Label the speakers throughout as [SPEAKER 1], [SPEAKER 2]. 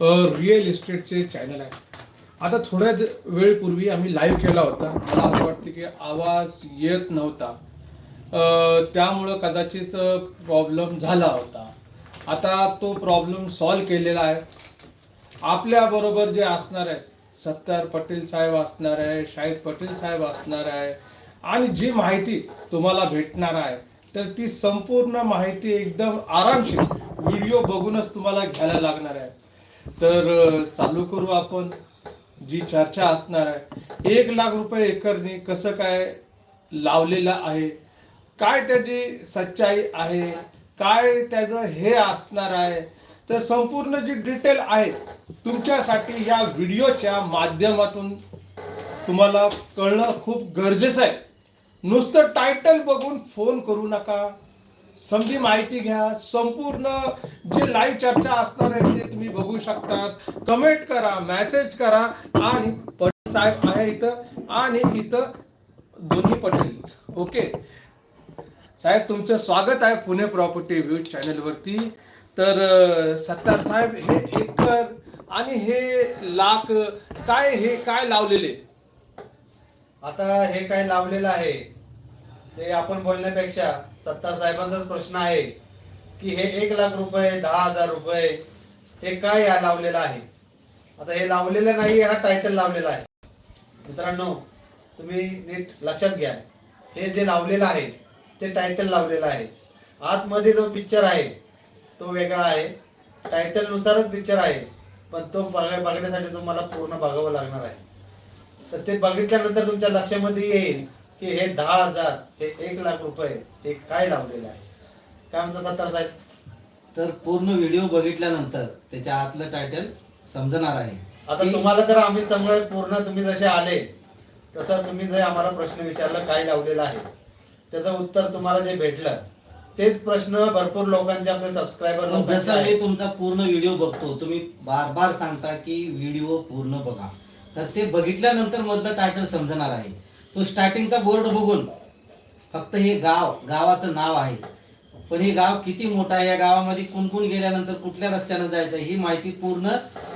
[SPEAKER 1] Real इस्टेटचे channel आहे आता थोड्या वेळपूर्वी आम्ही लाईव्ह केला होता. मला असं वाटतं की आवाज येत नव्हता. त्यामुळं कदाचित प्रॉब्लेम झाला होता. आता तो प्रॉब्लेम सॉल्व केलेला आहे. आपल्याबरोबर जे असणार आहेत सत्तार पटेल साहेब असणार आहे शाहिद पटेल साहेब असणार आहे आणि जी माहिती तुम्हाला भेटणार आहे तर ती संपूर्ण माहिती एकदम आरामशीर व्हिडिओ बघूनच तुम्हाला घ्यायला लागणार आहे. तर चालू करू आपण. जी चर्चा असणार आहे एक लाख रुपये एकरने कसं काय लावलेलं आहे काय त्याची सच्चाई आहे काय त्याचं हे असणार आहे तर संपूर्ण जी डिटेल आहे तुमच्यासाठी या व्हिडिओच्या माध्यमातून तुम्हाला कळणं खूप गरजेचं आहे. नुसतं टायटल बघून फोन करू नका. संधी माहिती घ्या. संपूर्ण जे लाईव्ह चर्चा असणार आहे ते तुम्ही बघू शकतात. कमेंट करा मेसेज करा आणि पटेल साहेब आहे इथं आणि इथं दोन्ही पटेल. ओके साहेब तुमचं स्वागत आहे पुणे प्रॉपर्टी व्ह्यू चॅनलवरती तर सत्तार साहेब हे एकर आणि हे लाख काय हे काय लावलेले?
[SPEAKER 2] आता हे काय लावलेलं आहे? ते आपण बोलण्यापेक्षा सत्तार साहेबांचाच प्रश्न आहे की हे एक लाख रुपये दहा हजार रुपये हे काय या लावलेलं आहे? आता हे लावलेलं नाही हा टायटल लावलेला आहे. मित्रांनो तुम्ही नीट लक्षात घ्या. हे जे लावलेलं आहे ते टायटल लावलेलं आहे. आतमध्ये जो पिक्चर आहे तो वेगळा आहे. टायटलनुसारच पिक्चर आहे पण तो बघा बघण्यासाठी तुम्हाला पूर्ण बघावं लागणार आहे. तर ते बघितल्यानंतर तुमच्या लक्षामध्ये येईल की हे दहा हजार हे एक लाख रुपये हे काय लावलेलं आहे? काय म्हणतात सत्तार साहेब?
[SPEAKER 3] तर पूर्ण व्हिडिओ बघितल्यानंतर त्याच्या आतलं टायटल समजणार आहे.
[SPEAKER 2] आता तुम्हाला जर आम्ही सगळं पूर्ण तुम्ही जसे आले तसं तुम्ही जर आम्हाला प्रश्न विचारला काय लावलेलं आहे त्याचं उत्तर तुम्हाला जे भेटलं तेच प्रश्न भरपूर लोकांचे आपले सबस्क्रायबर
[SPEAKER 3] जसं मी तुमचा पूर्ण व्हिडिओ बघतो तुम्ही बार बार सांगता की व्हिडिओ पूर्ण बघा. तर ते बघितल्यानंतर मधलं टायटल समजणार आहे. तो स्टार्टिंगचा बोर्ड बघून फक्त हे गाव गावाचं नाव आहे. पण हे गाव किती मोठं आहे? या गावामध्ये कोण कोण गेल्यानंतर कुठल्या रस्त्यानं जायचं ही माहिती पूर्ण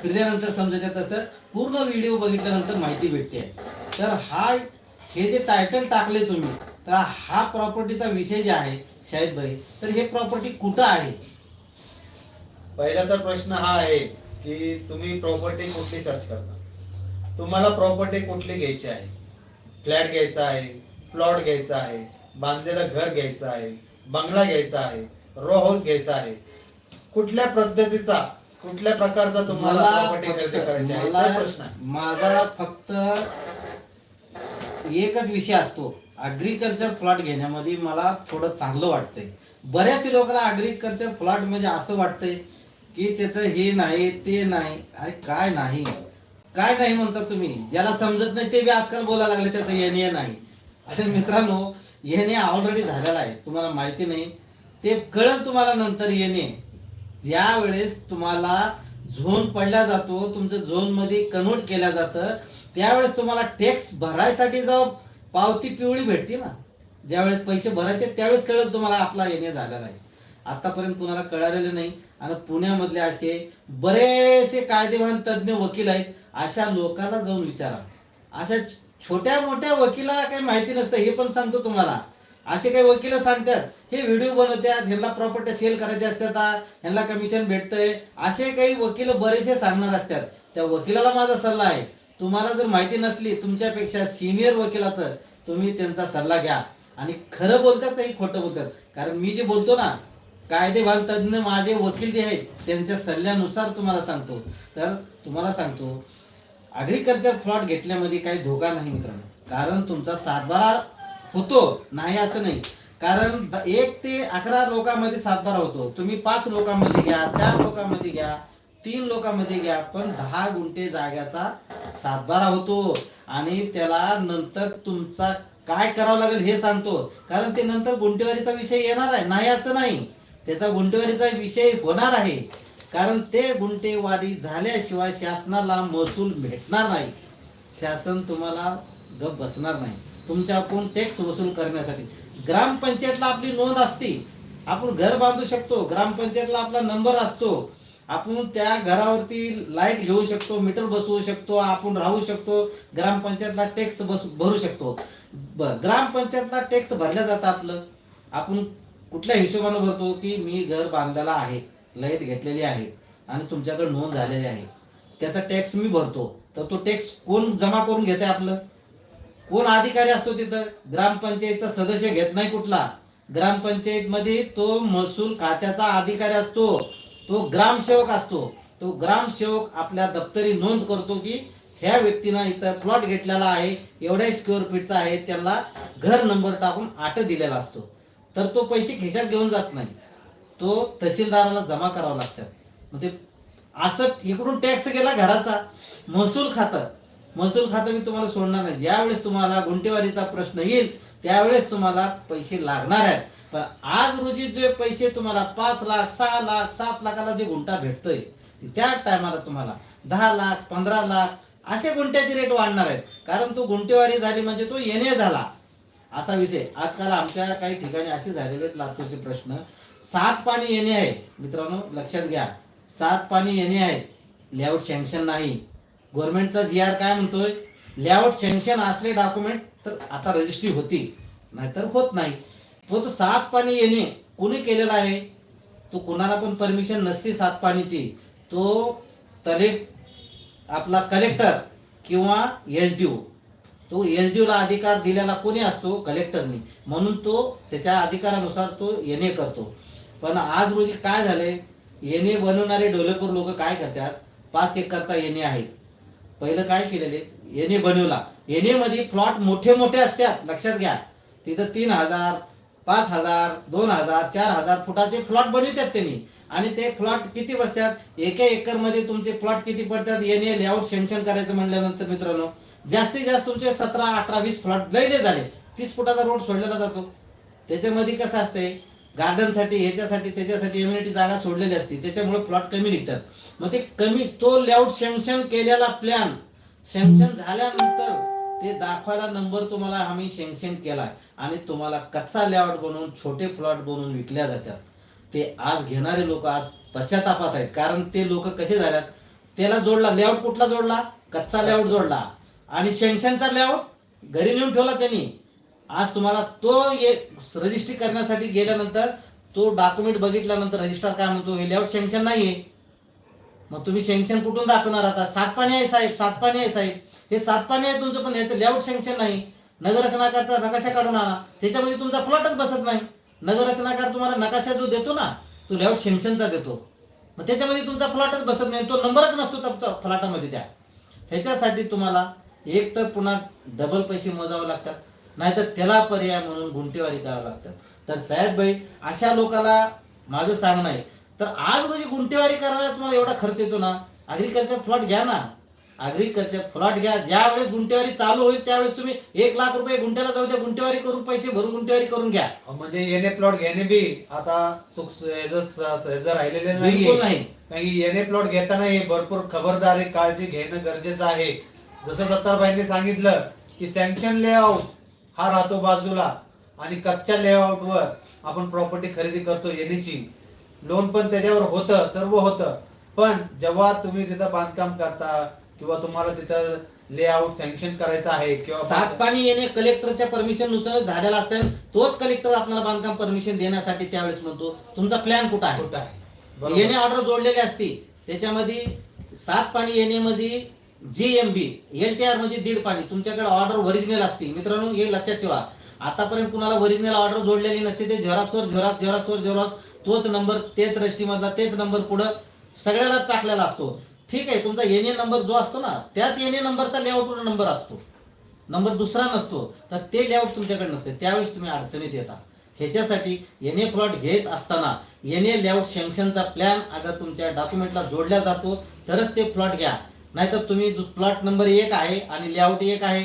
[SPEAKER 3] फिरल्यानंतर समजायचं तसं. पूर्ण व्हिडिओ बघितल्यानंतर माहिती भेटते. तर हा हे जे टायटल टाकले तुम्ही तर हा प्रॉपर्टीचा विषय जे आहे शाहिद भाई तर हे प्रॉपर्टी कुठं आहे?
[SPEAKER 2] पहिला तर प्रश्न हा आहे की तुम्ही प्रॉपर्टी कुठली सर्च करता? तुम्हाला प्रॉपर्टी कुठली घ्यायची आहे? फ्लॅट घ्यायचा आहे प्लॉट घ्यायचा आहे बांधलेलं घर घ्यायचं आहे बंगला घ्यायचा आहे रो हाऊस घ्यायचा आहे. कुठल्या पद्धतीचा कुठल्या प्रकारचा तुम्हाला
[SPEAKER 3] मला
[SPEAKER 2] प्रॉपर्टी खरेदी
[SPEAKER 3] फक्त-
[SPEAKER 2] करायची आहे?
[SPEAKER 3] मला
[SPEAKER 2] तो प्रश्न आहे.
[SPEAKER 3] माझा फक्त एकच विषय असतो. अग्रिकल्चर प्लॉट घेण्यामध्ये मला थोडं चांगलं वाटतंय. बऱ्याच लोकांना अग्रिकल्चर प्लॉट म्हणजे असं वाटतंय की त्याचं हे नाही ते नाही अरे काय नाही? काय नाही म्हणता तुम्ही? ज्याला समजत नाही ते बी आजकाल बोलायला लागले त्याचं येणे नाही अरे मित्रांनो येणे ऑलरेडी झालेला आहे. तुम्हाला माहिती नाही. ते कळत तुम्हाला नंतर येणे. ज्या वेळेस तुम्हाला झोन पडला जातो तुमचं झोनमध्ये कन्वर्ट केलं जातं त्यावेळेस तुम्हाला टॅक्स भरायसाठी जेव्हा पावती पिवळी भेटते ना ज्यावेळेस पैसे भरायचे त्यावेळेस कळत तुम्हाला आपला येणे झालेला आहे. आतापर्यंत कुणाला कळालेलं नाही. आणि पुण्यामधले असे बरेचसे कायदेवान तज्ज्ञ वकील आहेत. अशा लोकांना जाऊन विचारा. अशा छोट्या मोठ्या वकिलाला काही माहिती नसतं हे पण सांगतो तुम्हाला. असे काही वकील सांगतात हे व्हिडिओ बनवतात ह्यांना प्रॉपर्टी सेल करायचे असतात ह्यांना कमिशन भेटतंय. असे काही वकील बरेचसे सांगणार असतात. त्या वकिलाला माझा सल्ला आहे. तुम्हाला जर माहिती नसली तुमच्यापेक्षा सिनियर वकिलाचं तुम्ही त्यांचा सल्ला घ्या. आणि खरं बोलतात काही खोटं बोलतात. कारण मी जे बोलतो ना कायदेभाग तज्ज्ञ माझे वकील जे आहेत त्यांच्या सल्ल्यानुसार तुम्हाला सांगतो. तर तुम्हाला सांगतो अग्रिकल्चर प्लॉट घेतल्यामध्ये काही धोका नाही मित्रांनो. कारण तुमचा सातबारा होतो नाही असं नाही. कारण एक ते अकरा लोकांमध्ये सातबारा होतो. तुम्ही पाच लोकांमध्ये घ्या चार लोकांमध्ये घ्या तीन लोकांमध्ये घ्या पण दहा गुंठे जाग्याचा सातबारा होतो. आणि त्याला नंतर तुमचा काय करावं लागेल हे सांगतो. कारण ते नंतर गुंठेवारीचा विषय येणार आहे नाही असं नाही. त्याचा गुंठेवारीचा विषय होणार आहे. कारण ते गुंटेवारी झाल्याशिवाय शासनाला महसूल भेटणार नाही. शासन तुम्हाला गप बसणार नाही. तुमच्याकडून टॅक्स वसूल करण्यासाठी. ग्रामपंचायतला आपली नोंद असते. आपण घर बांधू शकतो. ग्रामपंचायतला आपला नंबर असतो. आपण त्या घरावरती लाइट घेऊ शकतो मीटर बसवू शकतो आपण राहू शकतो. ग्रामपंचायतला टॅक्स बस भरू शकतो. ब- ग्रामपंचायतला टॅक्स भरल्या जातं आपलं. आपण कुठल्या हिशोबानं भरतो की मी घर बांधलेला आहे. लयत घेतलेली आहे आणि तुमच्याकडे नोंद झालेली आहे. त्याचा टॅक्स मी भरतो. तर तो टॅक्स कोण जमा करून घेते आपलं? कोण अधिकारी असतो तिथं? ग्रामपंचायतचा सदस्य घेत नाही कुठला? ग्रामपंचायत मध्ये तो महसूल खात्याचा अधिकारी असतो. तो ग्रामसेवक असतो. तो ग्रामसेवक आपल्या दप्तरी नोंद करतो की ह्या व्यक्तीनं इथं प्लॉट घेतलेला आहे. एवढ्या स्क्वेअर फीटचा आहे. त्याला घर नंबर टाकून आट दिलेला असतो. तर तो पैसे खिशात घेऊन जात नाही. तो तहसीलदाराला जमा करावा लागतात मग ते असं इकडून टॅक्स गेला घराचा. महसूल खातं. महसूल खातं मी तुम्हाला सोडणार नाही. ज्यावेळेस तुम्हाला गुंटेवारीचा प्रश्न येईल त्यावेळेस तुम्हाला पैसे लागणार आहेत. पण आज रोजी जे पैसे तुम्हाला पाच लाख सहा लाख सात लाखाला जे गुंठा भेटतोय त्या टायमाला तुम्हाला दहा लाख पंधरा लाख असे गुंठ्याचे रेट वाढणार आहेत. कारण तो गुंटेवारी झाली म्हणजे तो येणे झाला. असा विषय. आजकाल आमच्या काही ठिकाणी असे झालेले आहेत लातूरचे प्रश्न. सात पाणी येणे आहे. मित्रांनो लक्षात घ्या. सात पाणी येणे आहे. लेआउट सँक्शन नाही. गव्हर्नमेंटचा जी आर काय म्हणतोय? लेआउट सँक्शन असले डॉक्युमेंट तर आता रजिस्ट्री होती नाहीतर होत नाही. तो सात पाणी येणे कोणी केलेला आहे? तो कोणाला पण परमिशन नसते सात पाणीची. तो तले आपला कलेक्टर किंवा एस डी ओ तो एस डी ला अधिकार दिलेला कोणी असतो? कलेक्टरनी म्हणून तो त्याच्या अधिकारानुसार तो येणे करतो. पण आज रोजी काय झालंय? येणे बनवणारे डेव्हलपर लोक काय करतात? पाच एकरचा येणे आहे. पहिलं काय केलेले? येणे बनवला. येणे मध्ये प्लॉट मोठे मोठे असतात. लक्षात घ्या. तिथं तीन हजार पाच हजार दोन हजार चार हजार फुटाचे प्लॉट बनवितात त्यांनी. आणि ते प्लॉट किती बसतात? एका एकरमध्ये तुमचे प्लॉट किती पडतात? येणे लेआउट सेन्शन करायचं म्हणल्यानंतर मित्रांनो जास्तीत जास्त तुमचे सतरा अठरा वीस प्लॉट लयले झाले. तीस फुटाचा रोड सोडलेला जातो. त्याच्यामध्ये कसं असते गार्डनसाठी ह्याच्यासाठी त्याच्यासाठी इम्युनिटी जागा सोडलेली असते. त्याच्यामुळे प्लॉट कमी निघतात. मग ते कमी तो लेआउट सँक्शन केलेला प्लॅन सँक्शन झाल्यानंतर ते दाखवायला नंबर तुम्हाला आम्ही सँक्शन केला आणि तुम्हाला कच्चा लेआउट बनवून छोटे प्लॉट बनवून विकल्या जातात. ते आज घेणारे लोक आज पश्चातापात आहेत. कारण ते लोक कसे झाल्यात? त्याला जोडला लेआउट कुठला जोडला? कच्चा लेआउट जोडला. आणि सँक्शनचा लेआउट घरी नेऊन ठेवला त्यांनी. आज तुम्हाला तो रजिस्ट्री करण्यासाठी गेल्यानंतर तो डॉक्युमेंट बघितल्यानंतर रजिस्टर काय म्हणतो हे लेआउट सँक्शन नाहीये. मग तुम्ही सँक्शन कुठून दाखवणार आता? सात पाणी आहे साहेब सात पाणी आहे साहेब. हे सात पाणी आहे तुमचं पण याचं लेआउट सँक्शन नाही. नगररचनाकारचा नकाशा काढून आणा. त्याच्यामध्ये तुमचा प्लॉटच बसत नाही. नगररचनाकार तुम्हाला नकाशा जो देतो ना तो लेआउट सँक्शनचा देतो. मग त्याच्यामध्ये तुमचा प्लॉटच बसत नाही. तो नंबरच नसतो तुमच्या प्लॉटामध्ये त्या. ह्याच्यासाठी तुम्हाला एक तर पुन्हा डबल पैसे मोजावे लागतात. नाहीतर त्याला पर्याय म्हणून गुंटेवारी करावं लागतात तर साहेब भाई अशा लोकांना माझं सांगणं आहे. तर आज रोजी गुंटेवारी करायला तुम्हाला एवढा खर्च येतो ना? अग्रिकल्चर प्लॉट घ्या ना. अग्रिकल्चर प्लॉट घ्या. ज्या वेळेस गुंटेवारी चालू होईल त्यावेळेस तुम्ही एक लाख रुपये गुंट्याला जाऊ द्या गुंटेवारी करून पैसे भरून गुंटेवारी करून घ्या.
[SPEAKER 2] म्हणजे येणे प्लॉट घेणे बी आता सुख सहज राहिलेले
[SPEAKER 3] बिलकुल
[SPEAKER 2] नाही.
[SPEAKER 3] नाही
[SPEAKER 2] की येणे प्लॉट घेताना हे भरपूर खबरदारी काळजी घेणं गरजेचं आहे. जसं दत्तारबाईंनी सांगितलं की सँक्शन लेआउट हा राहतो बाजूला. आणि कच्च्या लेआउटवर आपण प्रॉपर्टी खरेदी करतो येण्याची लोन पण त्याच्यावर होतं सर्व होतं. पण जेव्हा तुम्ही तिथं बांधकाम करता किंवा तुम्हाला तिथं लेआउट सँक्शन करायचं आहे किंवा
[SPEAKER 3] सात पाणी येणे कलेक्टरच्या परमिशननुसार झालेला असतं तोच कलेक्टर आपल्याला बांधकाम परमिशन देण्यासाठी त्यावेळेस म्हणतो. तुमचा प्लॅन कुठं आहे?
[SPEAKER 2] कुठं आहे?
[SPEAKER 3] येणे. ऑर्डर जोडलेली असते त्याच्यामध्ये सात पाणी येणे मध्ये जीएमबी एल टी आर म्हणजे दीड पाणी. तुमच्याकडे ऑर्डर ओरिजिनल असते मित्रांनो हे लक्षात ठेवा. आतापर्यंत कुणाला ओरिजिनल ऑर्डर जोडलेली नसते ते झेरॉक्सवर झेरॉक्स झेरॉक्सवर झेरॉक्स तोच नंबर तेच रजिस्ट्रीमधला तेच नंबर पुढं सगळ्याला टाकलेला असतो. ठीक आहे तुमचा एन ए नंबर जो असतो ना त्याच एन ए नंबरचा लेआउट नंबर असतो. नंबर दुसरा नसतो. तर ते लेआउट तुमच्याकडे नसते. त्यावेळेस तुम्ही अडचणीत येता. ह्याच्यासाठी एन ए प्लॉट घेत असताना एन ए लेआउट सँक्शनचा प्लॅन अगर तुमच्या डॉक्युमेंटला जोडला जातो तरच ते प्लॉट घ्या. नाहीतर तुम्ही प्लॉट नंबर एक आहे आणि लेआउट एक आहे.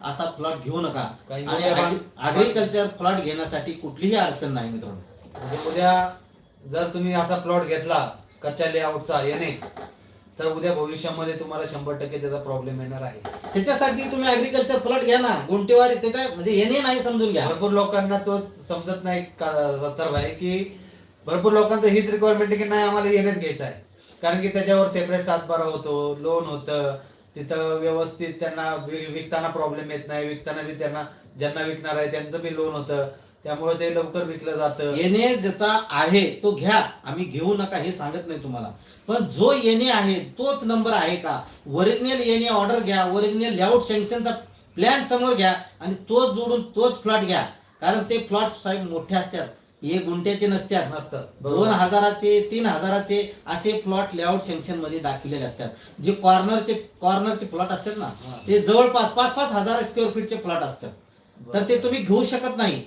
[SPEAKER 3] असा प्लॉट घेऊ नका. आणि प्लॉट घेण्यासाठी कुठलीही अडचण नाही मित्रांनो.
[SPEAKER 2] म्हणजे उद्या जर तुम्ही असा प्लॉट घेतला कच्च्या लेआउटचा येणे तर उद्या भविष्यामध्ये तुम्हाला शंभर टक्के त्याचा प्रॉब्लेम येणार आहे.
[SPEAKER 3] त्याच्यासाठी तुम्ही अग्रिकल्चर प्लॉट घ्या ना. गुंटेवारी त्याच्या म्हणजे येणे नाही समजून घ्या.
[SPEAKER 2] भरपूर लोकांना तो समजत नाही का तर भाई की भरपूर लोकांचं हीच रिक्वायरमेंट की नाही आम्हाला येणेच घ्यायचं आहे. कारण की त्याच्यावर सेपरेट सातबारा होतो लोन होतं तिथं व्यवस्थित त्यांना विकताना प्रॉब्लेम येत नाही विकताना बी त्यांना ज्यांना विकणार आहे त्यांचं बी लोन होतं. त्यामुळे ते लवकर विकलं जातं.
[SPEAKER 3] येणे ज्याचा आहे तो घ्या आम्ही घेऊ नका हे सांगत नाही तुम्हाला. पण जो येणे आहे तोच नंबर आहे का? ओरिजिनल येणे ऑर्डर घ्या ओरिजिनल लेआउट सँक्शनचा प्लॅन समोर घ्या आणि तोच जोडून तोच फ्लॉट घ्या. कारण ते प्लॉट साहेब मोठे असतात. हे गुंट्याचे नसतात.
[SPEAKER 2] नसतं
[SPEAKER 3] दोन हजाराचे तीन हजाराचे असे प्लॉट लेआउट सँक्शनमध्ये दाखवलेले असतात. जे कॉर्नरचे कॉर्नरचे प्लॉट असतात ना. ते जवळपास पाच पाच हजार स्क्वेअर फीटचे प्लॉट असतात. तर ते तुम्ही घेऊ शकत नाही.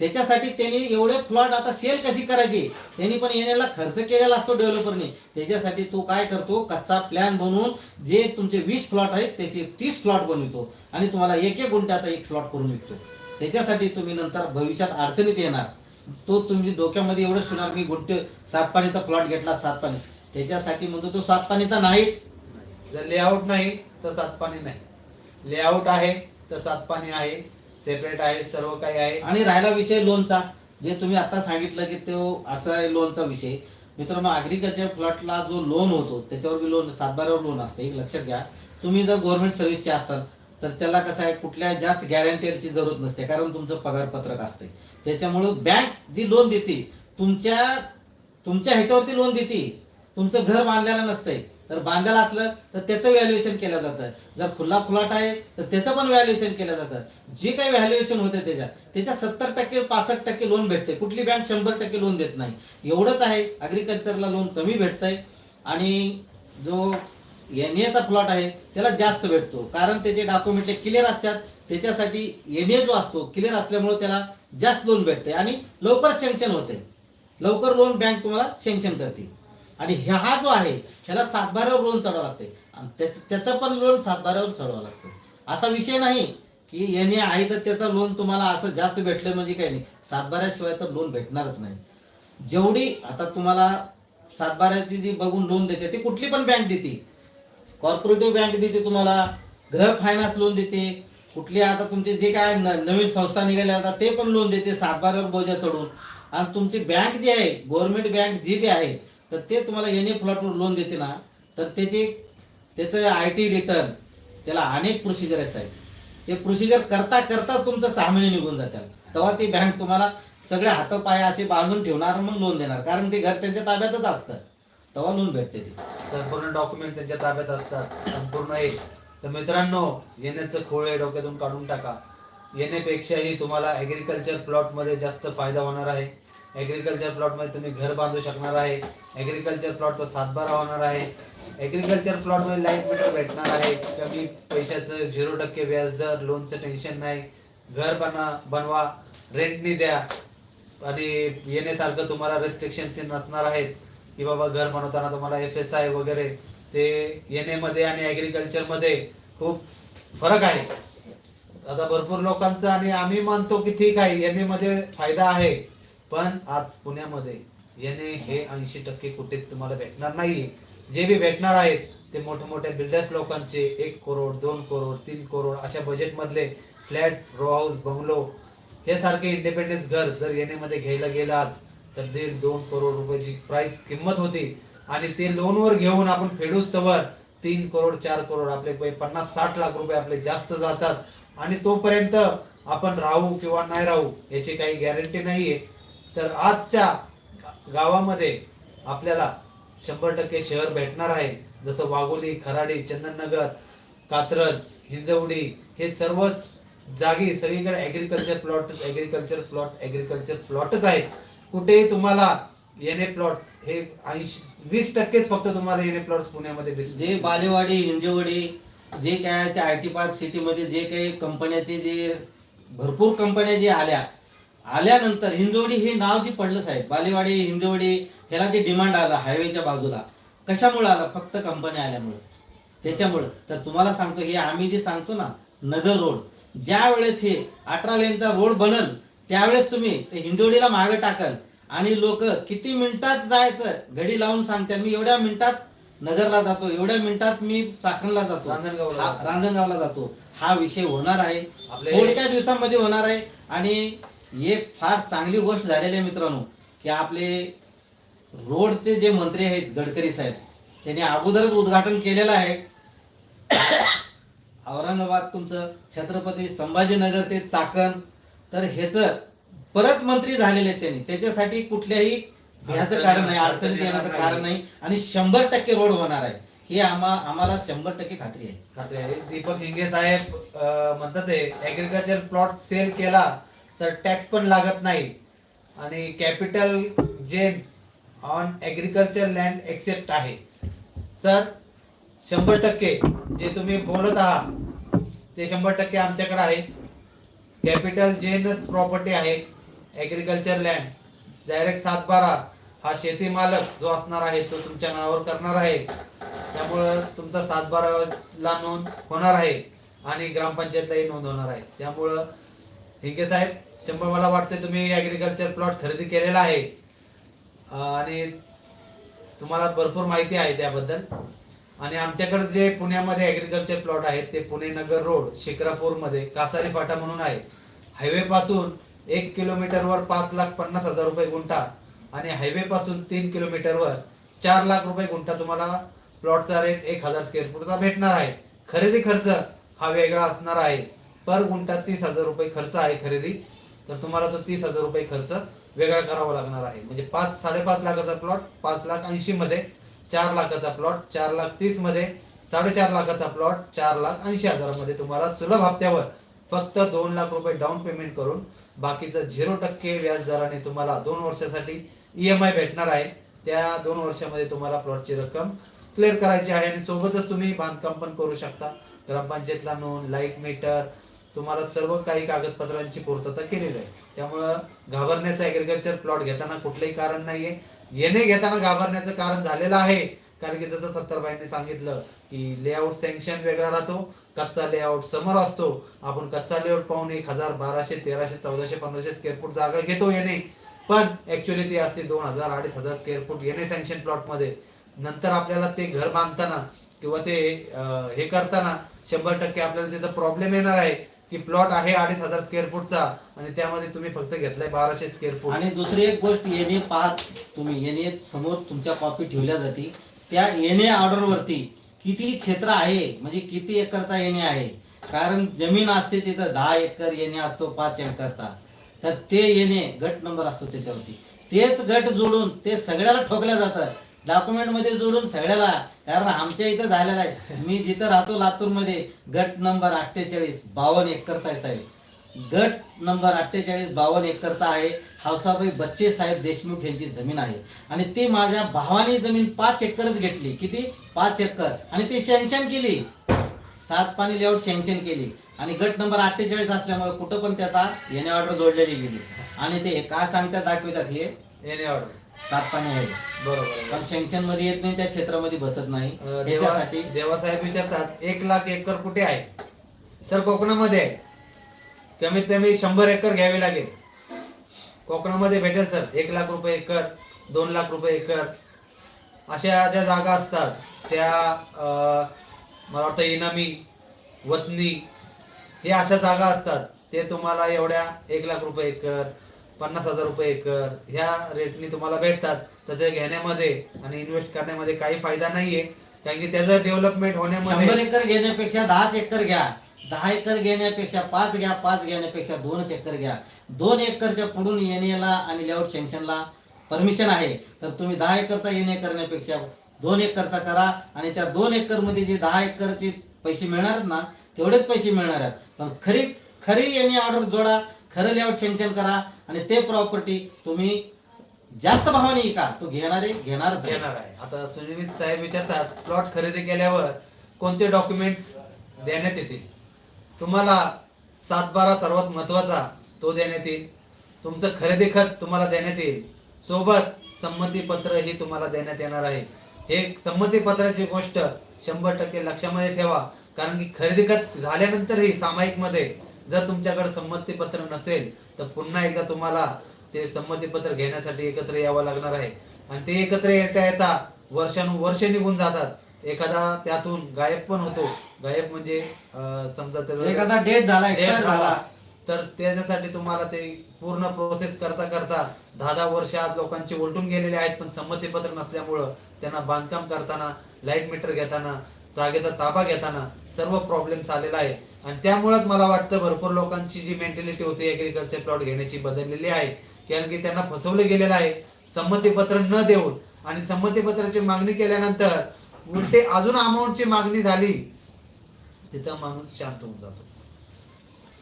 [SPEAKER 3] त्याच्यासाठी त्यांनी एवढे प्लॉट आता सेल कशी करायची? त्यांनी पण येण्याला खर्च केलेला असतो डेव्हलपरने त्याच्यासाठी तो काय करतो? कच्चा प्लॅन बनवून जे तुमचे वीस प्लॉट आहेत त्याचे तीस प्लॉट बनवितो. आणि तुम्हाला एक एक गुंठ्याचा एक प्लॉट करून विकतो. त्याच्यासाठी तुम्ही नंतर भविष्यात अडचणीत येणार. तो तुम्ही डोक्यामध्ये एवढंच ठेवणार मी गुंठे सात पाणीचा प्लॉट घेतला सात पाणी. त्याच्यासाठी म्हणतो तो सात पाणीचा नाहीच.
[SPEAKER 2] जर लेआउट नाही तर सात पाणी नाही. लेआउट आहे तर सात पाणी आहे. सेपरेट आहे सर्व काही आहे.
[SPEAKER 3] आणि राहिला विषय लोनचा जे तुम्ही आता सांगितलं की तो असा आहे लोनचा विषय. मित्रांनो अग्रिकल्चर प्लॉटला जो लोन होतो त्याच्यावर बी लोन सातबाऱ्यावर लोन असते. एक लक्षात घ्या. तुम्ही जर गव्हर्नमेंट सर्व्हिसचे असाल तर त्याला कसं आहे कुठल्या जास्त गॅरंटीची जरूरत नसते कारण तुमचं पगारपत्रक असते. त्याच्यामुळं बँक जी लोन देते तुमच्या तुमच्या ह्याच्यावरती लोन देते. तुमचं घर बांधलेलं नसतंय. तर बांधायला असलं तर त्याचं व्हॅल्युएशन केलं जातं. जर खुला फुलाट आहे तर त्याचं पण व्हॅल्युएशन केलं जातं. जे काही व्हॅल्युएशन होते त्याच्या त्याच्या सत्तर टक्के पासष्ट टक्के लोन भेटते. कुठली बँक शंभर टक्के लोन देत नाही. एवढंच आहे अग्रिकल्चरला लोन कमी भेटतंय. आणि जो एन एचा प्लॉट आहे त्याला जास्त भेटतो. कारण त्याचे डॉक्युमेंट क्लिअर असतात त्याच्यासाठी एन ए जो असतो क्लिअर असल्यामुळे त्याला जास्त लोन भेटते आणि लवकर सँक्शन होते. लवकर लोन बँक तुम्हाला सँक्शन करते आणि ह्या हा जो आहे ह्याला सातबाऱ्यावर लोन चढावं लागते. आणि त्याचं त्याचं पण लोन सातबाऱ्यावर चढवावं लागतं. असा विषय नाही की एन ए आहे तर त्याचं लोन तुम्हाला असं जास्त भेटलं म्हणजे काही नाही. सातबाऱ्याशिवाय तर लोन भेटणारच नाही. जेवढी आता तुम्हाला सातबाऱ्याची जी बघून लोन देते ती कुठली पण बँक देते. कॉर्पोरेटिव्ह बँक देते तुम्हाला ग्रह फायनान्स लोन देते. कुठली आता तुमचे जे काय नवीन संस्था निघाल्या आता ते पण लोन देते सातबाऱ्यावर बोजा चढून. आणि तुमची बँक जी आहे गव्हर्नमेंट बँक जी बी आहे तर ते तुम्हाला एन ए प्लॉटवर लोन देते ना. तर त्याचे त्याचं आय टी रिटर्न त्याला अनेक प्रोसिजर आहे साहेब. ते प्रोसिजर करता करता तुमचं सहा महिने निघून जातात. तेव्हा ती बँक तुम्हाला सगळे हातपाय असे बांधून ठेवणार मग लोन देणार. कारण ते घर त्यांच्या ताब्यातच असतं. तेव्हा लोन भेटते ते.
[SPEAKER 2] संपूर्ण डॉक्युमेंट त्यांच्या ताब्यात असतात. संपूर्ण एक. तर मित्रांनो येण्याचं खोळे डोक्यातून काढून टाका. येण्यापेक्षाही तुम्हाला ॲग्रिकल्चर प्लॉटमध्ये जास्त फायदा होणार आहे. ॲग्रिकल्चर प्लॉटमध्ये तुम्ही घर बांधू शकणार आहे. ॲग्रिकल्चर प्लॉटचा सातबारा होणार आहे. ॲग्रिकल्चर प्लॉटमध्ये लाइट मीटर भेटणार आहे. कमी पैशाचं झिरो टक्के व्याजदर लोनचं टेन्शन नाही. घर बना बनवा रेंटनी द्या. आणि येण्यासारखं तुम्हाला रेस्ट्रिक्शन्स नसणार आहेत. की बाबा घर बनवताना तुम्हाला एफ एस आय वगैरे ते एनमध्ये आणि ॲग्रिकल्चरमध्ये खूप फरक आहे. आता भरपूर लोकांचं आणि आम्ही मानतो की ठीक आहे एनमध्ये फायदा आहे पण आज पुण्यामध्ये येणे हे ऐंशी टक्के कुठेच तुम्हाला भेटणार नाही जे बी भेटणार आहेत ते मोठमोठ्या मोठे बिल्डर्स लोकांचे एक करोड दोन करोड तीन करोड अशा बजेटमधले फ्लॅट रो हाऊस बंगलो हे सारखे इंडिपेंडन्स घर जर एनमध्ये घ्यायला गेलं आज तर दीड दोन करोड रुपयाची प्राइस किंमत होती. आणि ते लोनवर घेऊन आपण फेडूस तवर तीन करोड चार करोड आपले पन्नास साठ लाख रुपये आपले जास्त जातात. आणि तोपर्यंत आपण राहू किंवा नाही राहू याची काही गॅरंटी नाहीये. तर आजच्या गावामध्ये आपल्याला शंभर टक्के शहर भेटणार आहे. जसं वाघोली खराडी चंदननगर कात्रज हिंजवडी हे सर्वच जागी सगळीकडे agriculture plot agriculture plot agriculture प्लॉटच आहेत. कुठेही तुम्हाला येणे प्लॉट्स हे ऐंशी वीस टक्केच फक्त तुम्हाला येणे प्लॉट्स पुण्यामध्ये दिसतील.
[SPEAKER 3] जे बालेवाडी हिंजवडी जे काय आहे ते आय टी पार्क सिटीमध्ये जे काही कंपन्याचे जे भरपूर कंपन्या जे आल्या आल्यानंतर हिंजवडी हे नाव जे पडलं साहेब बालेवाडी हिंजवडी ह्याला जे डिमांड आलं हायवेच्या बाजूला कशामुळे आलं? फक्त कंपन्या आल्यामुळे. त्याच्यामुळं. तर तुम्हाला सांगतो हे आम्ही जे सांगतो ना नगर रोड ज्या वेळेस हे अठरा लेनचा रोड बनल त्यावेळेस तुम्ही ते हिंजवडीला मागे टाकल आणि लोक किती मिनिटात जायचं? घडी लावून सांगतात मी एवढ्या मिनिटात नगरला जातो. एवढ्या मिनिटात मी चाकणला जातो.
[SPEAKER 2] रांजणगावला
[SPEAKER 3] रांजणगावला जातो. हा विषय होणार आहे. थोडक्या दिवसामध्ये होणार आहे. आणि एक फार चांगली गोष्ट झालेली आहे मित्रांनो की आपले रोडचे जे मंत्री आहेत गडकरी साहेब त्यांनी अगोदरच उद्घाटन केलेलं आहे. औरंगाबाद तुमचं छत्रपती संभाजीनगर ते चाकण तर ह्याच परत मंत्री झालेले आहेत त्यांनी. त्याच्यासाठी कुठल्याही ह्याचं कारण नाही
[SPEAKER 2] अडचणी
[SPEAKER 3] अडचणी
[SPEAKER 2] येणार
[SPEAKER 3] येण्याचं. कारण नाही. आणि शंभर टक्के रोड होणार आहे. हे आम्हा आम्हाला शंभर टक्के खात्री आहे.
[SPEAKER 2] खात्री आहे. दीपक हिंगे साहेब अं, म्हणतात ऍग्रिकल्चर प्लॉट सेल केला तर टॅक्स पण लागत नाही. आणि capital gain on agriculture land except आहे. सर शंभर टक्के जे तुम्ही बोलत आहात ते शंभर टक्के आमच्याकडे आहे. कॅपिटल जेनच प्रॉपर्टी आहे ऍग्रिकल्चर लँड डायरेक्ट सातबारा हा शेती मालक जो असणार आहे तो तुमच्या नावावर करणार आहे. त्यामुळं तुमचा सातबाराला नोंद होणार आहे आणि ग्रामपंचायतलाही नोंद होणार आहे. त्यामुळं हिंगे साहेब शंभर मला वाटते तुम्ही ॲग्रिकल्चर प्लॉट खरेदी केलेला आहे. आणि तुम्हाला भरपूर माहिती आहे त्याबद्दल. आणि आमच्याकडे जे पुण्यामध्ये ॲग्रिकल्चर प्लॉट आहेत ते पुणे नगर रोड शिक्रापूरमध्ये कासारी फाटा म्हणून आहे. हायवे पासून एक किलोमीटरवर पाच लाख पन्नास हजार रुपये गुंठा आणि हायवे पासून तीन किलोमीटरवर चार लाख रुपये गुंठा तुम्हाला प्लॉटचा रेट एक हजार स्क्वेअर फूटचा भेटणार आहे. खरेदी खर्च हा वेगळा असणार आहे. पर गुंठा तीस हजार रुपये खर्च आहे खरेदी. तर तुम्हाला तो तीस हजार रुपये खर्च वेगळा करावा लागणार आहे. म्हणजे पाच साडेपाच लाखाचा प्लॉट पाच लाख ऐंशी मध्ये चार लाखाचा प्लॉट चार लाख तीसमध्ये साडेचार लाखाचा प्लॉट चार लाख ऐंशी हजारामध्ये तुम्हाला सुलभ हप्त्यावर फक्त दोन लाख रुपये डाऊन पेमेंट करून बाकीचं झिरो टक्के व्याज दराने तुम्हाला दोन वर्षासाठी ई एम आय भेटणार आहे. त्या दोन वर्षामध्ये तुम्हाला प्लॉटची रक्कम क्लिअर करायची आहे आणि सोबतच तुम्ही बांधकाम पण करू शकता. ग्रामपंचायतला नोंद लाइट मीटर तुम्हाला सर्व काही कागदपत्रांची पूर्तता केलेली आहे. त्यामुळं घाबरण्याचं ऍग्रिकल्चर प्लॉट घेताना कुठलंही कारण नाहीये. येणे घेताना घाबरण्याचं कारण झालेलं आहे. कारण की जसं सत्तरबाईंनी सांगितलं की लेआउट सँक्शन वेगळा राहतो कच्चा लेआउट समोर असतो. आपण कच्चा लेआउट पाहून एक हजार बाराशे तेराशे चौदाशे पंधराशे स्क्वेअर फूट जागा घेतो येणे. पण ऍक्च्युली ती असते दोन हजार अडीच हजार स्क्वेअर फूट येणे सँक्शन प्लॉटमध्ये. नंतर आपल्याला ते घर बांधताना किंवा ते हे करताना शंभर टक्के आपल्याला तिथं प्रॉब्लेम येणार आहे. की प्लॉट आहे अडीच हजार स्क्वेअर फूटचा आणि त्यामध्ये तुम्ही फक्त घेतलाय बाराशे स्क्वेअर फूट
[SPEAKER 3] आणि दुसरी एक गोष्ट येणे पाहत तुम्ही येणे समोर तुमच्या कॉपी ठेवल्या जाते. त्या येणे ऑर्डरवरती किती क्षेत्र आहे म्हणजे किती एकरचा येणे आहे कारण जमीन असते तिथं दहा एकर येणे असतो पाच एकरचा. तर ते येणे गट नंबर असतो त्याच्यावरती. तेच गट जोडून ते सगळ्याला ठोकल्या जातं डॉक्युमेंटमध्ये जोडून सगळ्याला कारण आमच्या इथं झालेलं आहे. मी जिथं राहतो लातूरमध्ये गट नंबर अठ्ठेचाळीस बावन्न एकरचा आहे साहेब. गट नंबर अठ्ठेचाळीस बावन्न एकरचा आहे. हावसाबाई बच्चे साहेब देशमुख यांची जमीन आहे. आणि ती माझ्या भावाने जमीन पाच एकरच घेतली. किती? पाच एकर. आणि ती शँक्शन केली. सात पाणी लेआउट शँक्शन केली. आणि गट नंबर अठ्ठेचाळीस असल्यामुळे कुठं पण त्याचा येणे ऑर्डर जोडलेली गेली. आणि ते काय सांगतात दाखवितात हे?
[SPEAKER 2] येणे ऑर्डर.
[SPEAKER 3] सात पाणी आहे.
[SPEAKER 2] बरोबर
[SPEAKER 3] पण सँक्शनमध्ये येत नाही त्या क्षेत्रामध्ये बसत नाही.
[SPEAKER 2] अं, देवा
[SPEAKER 3] याच्यासाठी
[SPEAKER 2] देवासाहेब विचारतात एक लाख एकर कुठे आहे? सर कोकणामध्ये आहे. कमीत कमी शंभर एकर घ्यावी लागेल. कोकणामध्ये भेटेल सर. एक लाख रुपये एकर दोन लाख रुपये एकर. अशा ज्या जागा असतात त्या अं, मला वाटतं इनामी वतनी हे अशा जागा असतात. ते तुम्हाला एवढ्या एक लाख रुपये एकर पन्नास हजार रुपये एकर ह्या रेटनी तुम्हाला भेटतात. तर ते घेण्यामध्ये आणि इन्व्हेस्ट करण्यामध्ये काही फायदा नाहीये. कारण की त्याचं डेव्हलपमेंट
[SPEAKER 3] शंभर
[SPEAKER 2] होण्यामध्ये
[SPEAKER 3] एकर घेण्यापेक्षा दहाच एकर घ्या. दहा एकर घेण्यापेक्षा पाच घ्या पाच घेण्यापेक्षा दोनच एकर घ्या. दोन एकरच्या पुढून येण्याला आणि लेआउट सेंक्शनला परमिशन आहे. तर तुम्ही दहा एकरचा येणे करण्यापेक्षा दोन एकरचा करा आणि त्या दोन एकरमध्ये जे दहा एकरचे पैसे मिळणार आहेत ना तेवढेच पैसे मिळणार आहेत. पण खरी खरी येणे ऑर्डर जोडा. खरं लेआउट सँक्शन करा आणि ते प्रॉपर्टी तुम्ही जास्त भावाने का तो घेणारे घेणारच आहे.
[SPEAKER 2] घेणार आहे. आता सुनिल साहेब विचारतात प्लॉट खरेदी केल्यावर कोणते डॉक्युमेंट्स देण्यात येतील? तुम्हाला सातबारा सर्वात महत्त्वाचा तो देण्यात येईल. तुमचं खरेदी खत तुम्हाला देण्यात येईल. सोबत संमती पत्र ही तुम्हाला देण्यात येणार आहे. हे संमती पत्राची गोष्ट शंभर टक्के लक्षामध्ये ठेवा. कारण की खरेदी खत झाल्यानंतरही सामायिकमध्ये जर तुमच्याकडे संमती पत्र नसेल तर पुन्हा एकदा तुम्हाला ते संमतीपत्र घेण्यासाठी एकत्र यावं लागणार आहे. आणि ते एकत्र येता येता वर्षानुवर्ष निघून जातात. एखादा त्यातून गायब पण होतो. गायब म्हणजे समजा त्याचा
[SPEAKER 3] एखादा डेट झाला
[SPEAKER 2] झाला.
[SPEAKER 3] झाला.
[SPEAKER 2] तर त्याच्यासाठी तुम्हाला ते पूर्ण प्रोसेस करता करता दहा दहा वर्ष आज लोकांचे उलटून गेलेले आहेत. पण संमतीपत्र नसल्यामुळं त्यांना बांधकाम करताना लाइट मीटर घेताना जागेचा ताबा घेताना सर्व प्रॉब्लेम्स आलेला आहे. आणि त्यामुळेच मला वाटतं भरपूर लोकांची जी मेंटॅलिटी होती ॲग्रिकल्चर प्लॉट घेण्याची बदललेली आहे. कारण की त्यांना फसवलं गेलेलं आहे. संमतीपत्र न देऊन आणि संमतीपत्राची मागणी केल्यानंतर उलटे अजून अमाऊंटची मागणी झाली तिथं माणूस शांत होऊन जातो.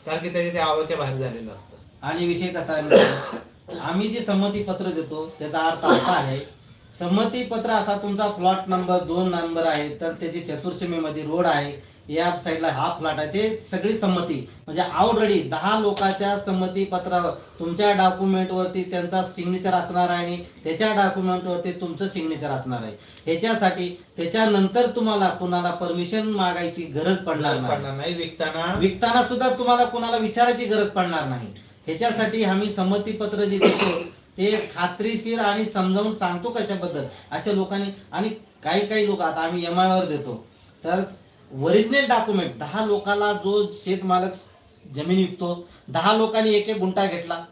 [SPEAKER 2] कारण की त्याच्या ते आवाक्या बाहेर झालेलं असतं.
[SPEAKER 3] आणि विषय कसा आहे म्हणजे, आम्ही जे संमती पत्र देतो त्याचा अर्थ असा आहे संमती पत्र असा तुमचा प्लॉट नंबर दोन नंबर आहे तर त्याची चतुर्सीमेमध्ये रोड आहे या साईडला हा फ्लॅट आहे ते सगळी संमती. म्हणजे ऑलरेडी दहा लोकांच्या संमती पत्रावर तुमच्या डॉक्युमेंटवरती त्यांचा सिग्नेचर असणार आहे आणि त्याच्या डॉक्युमेंटवरती तुमचं सिग्नेचर असणार आहे. ह्याच्यासाठी त्याच्यानंतर तुम्हाला कुणाला परमिशन मागायची गरज पडणार नाही
[SPEAKER 2] पडणार नाही विकताना.
[SPEAKER 3] विकताना सुद्धा तुम्हाला कुणाला विचारायची गरज पडणार नाही. ह्याच्यासाठी आम्ही संमतीपत्र जे देतो ते खात्रीशीर आणि समजावून सांगतो कशाबद्दल. अशा लोकांनी आणि काही काही लोक आता आम्ही एम वर देतो. तर ओरिजिनल डॉक्युमेंट दहा लोकांना जो शेतमालक जमीन विकतो दहा लोकांनी एक एक गुंठा घेतला.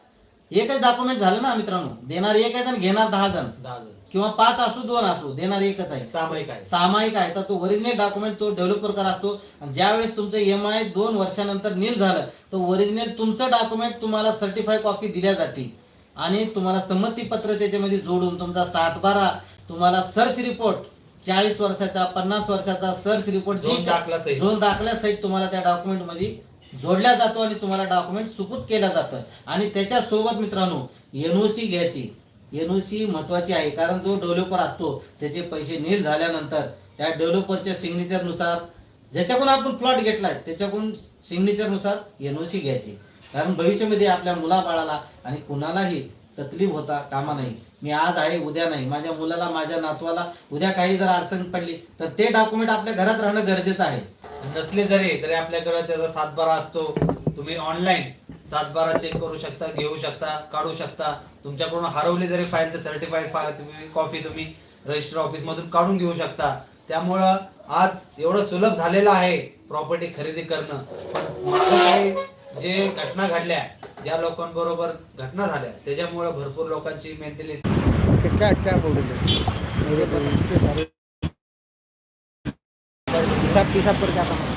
[SPEAKER 3] एकच डॉक्युमेंट झालं ना मित्रांनो? देणार एक आहे घेणार दहा जण.
[SPEAKER 2] दहा जण.
[SPEAKER 3] किंवा पाच असू दोन असू देणार एकच आहे.
[SPEAKER 2] सामायिक आहे.
[SPEAKER 3] सामायिक आहे. तर तो ओरिजिनल डॉक्युमेंट तो डेव्हलपर करा असतो. आणि ज्यावेळेस तुमचं एम आय दोन वर्षानंतर नील झालं तर ओरिजिनल तुमचं डॉक्युमेंट तुम्हाला सर्टिफाय कॉपी दिल्या जाते आणि तुम्हाला संमतीपत्र त्याच्यामध्ये जोडून तुमचा सातबारा तुम्हाला सर्च रिपोर्ट चाळीस वर्षाचा पन्नास वर्षाचा सर्च रिपोर्ट
[SPEAKER 2] दोन दाखला सहित.
[SPEAKER 3] दोन दाखल्या सहित तुम्हाला त्या डॉक्युमेंटमध्ये जोडल्या जातो आणि तुम्हाला डॉक्युमेंट सुपूत केलं जातं. आणि त्याच्या सोबत मित्रांनो एनओसी घ्यायची. एनओसी महत्वाची आहे कारण जो डेव्हलपर असतो त्याचे पैसे नील झाल्यानंतर त्या डेव्हलपरच्या सिग्नेचरनुसार ज्याच्याकडून आपण प्लॉट घेतलाय त्याच्याकडून सिग्नेचरनुसार एनओसी घ्यायची. कारण भविष्यामध्ये आपल्या मुलाबाळाला आणि कुणालाही तकलीफ होता कामा नाही. मी आज आहे उद्या नाही. माझ्या मुलाला माझ्या नातवाला उद्या काही जर अडचण पडली तर ते डॉक्युमेंट आपल्या घरात राहणं गरजेचं आहे.
[SPEAKER 2] नसले जरी तरी आपल्याकडे त्याचा सातबारा असतो. तुम्ही ऑनलाईन सातबारा चेक करू शकता घेऊ शकता काढू शकता. तुमच्याकडून हरवली जरी फाईल तर सर्टिफाईड तुम्ही कॉपी तुम्ही रजिस्टर ऑफिस मधून काढून घेऊ शकता. त्यामुळं आज एवढं सुलभ झालेलं आहे प्रॉपर्टी खरेदी करणं. पण जे घटना घडल्या ज्या लोकांबरोबर घटना झाल्या त्याच्यामुळे भरपूर लोकांची मेंटॅलिटी
[SPEAKER 4] क्या क्या इतने सारे हिसाब किताब पर क्या